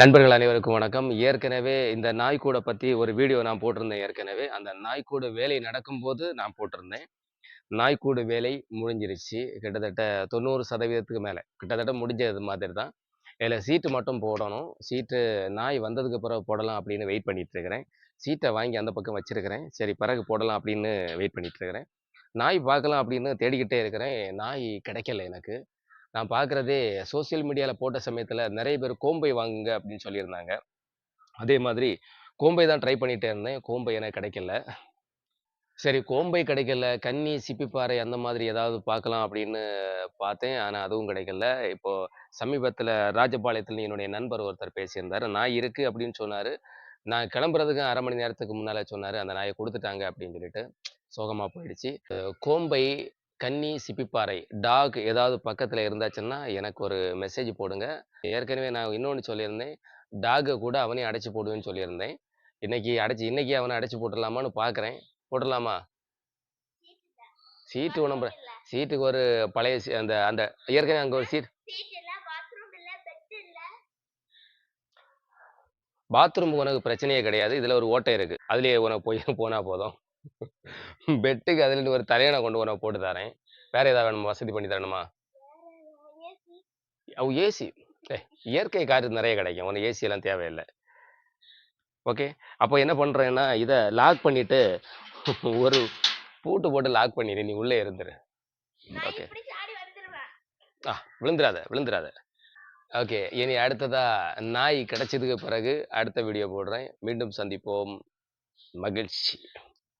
நண்பர்கள் அனைவருக்கும் வணக்கம். ஏற்கனவே இந்த நாய்க்கூடை பற்றி ஒரு வீடியோ நான் போட்டிருந்தேன் ஏற்கனவே. அந்த நாய்க்கூடு வேலை நடக்கும்போது நான் போட்டிருந்தேன். நாய்க்கூடு வேலை முடிஞ்சிருச்சு. கிட்டத்தட்ட தொண்ணூறு சதவீதத்துக்கு மேலே. கிட்டத்தட்ட முடிஞ்சது மாதிரி தான். இதில் சீட்டு மட்டும் போடணும். சீட்டு நாய் வந்ததுக்கு பிறகு போடலாம் அப்படின்னு வெயிட் பண்ணிட்டு இருக்கிறேன். சீட்டை வாங்கி அந்த பக்கம் வச்சிருக்கிறேன். சரி பிறகு போடலாம் அப்படின்னு வெயிட் பண்ணிட்டு இருக்கிறேன். நாய் பார்க்கலாம் அப்படின்னு தேடிக்கிட்டே இருக்கிறேன். நாய் கிடைக்கல எனக்கு. நான் பார்க்குறதே சோஷியல் மீடியாவில் போட்ட சமயத்தில் நிறைய பேர் கோம்பை வாங்குங்க அப்படின்னு சொல்லியிருந்தாங்க. அதே மாதிரி கோம்பை தான் ட்ரை பண்ணிகிட்டே இருந்தேன். கோம்பை எனக்கு கிடைக்கல. சரி கோம்பை கிடைக்கல கன்னி சிப்பிப்பாறை அந்த மாதிரி ஏதாவது பார்க்கலாம் அப்படின்னு பார்த்தேன். ஆனால் அதுவும் கிடைக்கல. இப்போது சமீபத்தில் ராஜபாளையத்தில் என்னுடைய நண்பர் ஒருத்தர் பேசியிருந்தார். நாய் இருக்குது அப்படின்னு சொன்னார். நான் கிளம்புறதுக்கு அரை மணி நேரத்துக்கு முன்னால் சொன்னார். அந்த நாயை கொடுத்துட்டாங்க அப்படின்னு சொல்லிட்டு சோகமாக போயிடுச்சு. கோம்பை கன்னி சிப்பிப்பாறை. டாக் ஏதாவது பக்கத்தில் இருந்தாச்சுன்னா எனக்கு ஒரு மெசேஜ் போடுங்க. ஏற்கனவே நான் இன்னொன்று சொல்லியிருந்தேன். டாகை கூட அவனையும் அடைச்சி போடுவேன்னு சொல்லியிருந்தேன். இன்னைக்கு அடைச்சி இன்னைக்கு அவனை அடைச்சி போட்டுடலாமான்னு பார்க்குறேன் போட்டுடலாமா? சீட்டு உணம்பு சீட்டுக்கு ஒரு பழைய சீ- அந்த அந்த ஏற்கனவே அங்கே ஒரு சீட் பாத்ரூம் உனக்கு பிரச்சனையே கிடையாது. இதில் ஒரு ஓட்டை இருக்குது அதுலேயே உனக்கு போய் போனால் போதும். பெட்டுக்கு அதுலேருந்து ஒரு தலையணை கொண்டு உனக்கு போட்டு தரேன். வேற ஏதாவது வேணுமா? வசதி பண்ணி தரணுமா? ஏசி. அவ ஏசி. இயற்கை காற்று நிறைய கிடைக்கும். உனக்கு ஏசி எல்லாம் தேவையில்லை. ஓகே. அப்போ என்ன பண்ணுறேன்னா இதை லாக் பண்ணிட்டு ஒரு பூட்டு போட்டு லாக் பண்ணிடு நீ உள்ளே இருந்துரு. ஓகே. ஆ விழுந்துராத விழுந்துராத ஓகே. இனி அடுத்ததா நாய் கிடைச்சதுக்கு பிறகு அடுத்த வீடியோ போடுறேன். மீண்டும் சந்திப்போம். மகிழ்ச்சி.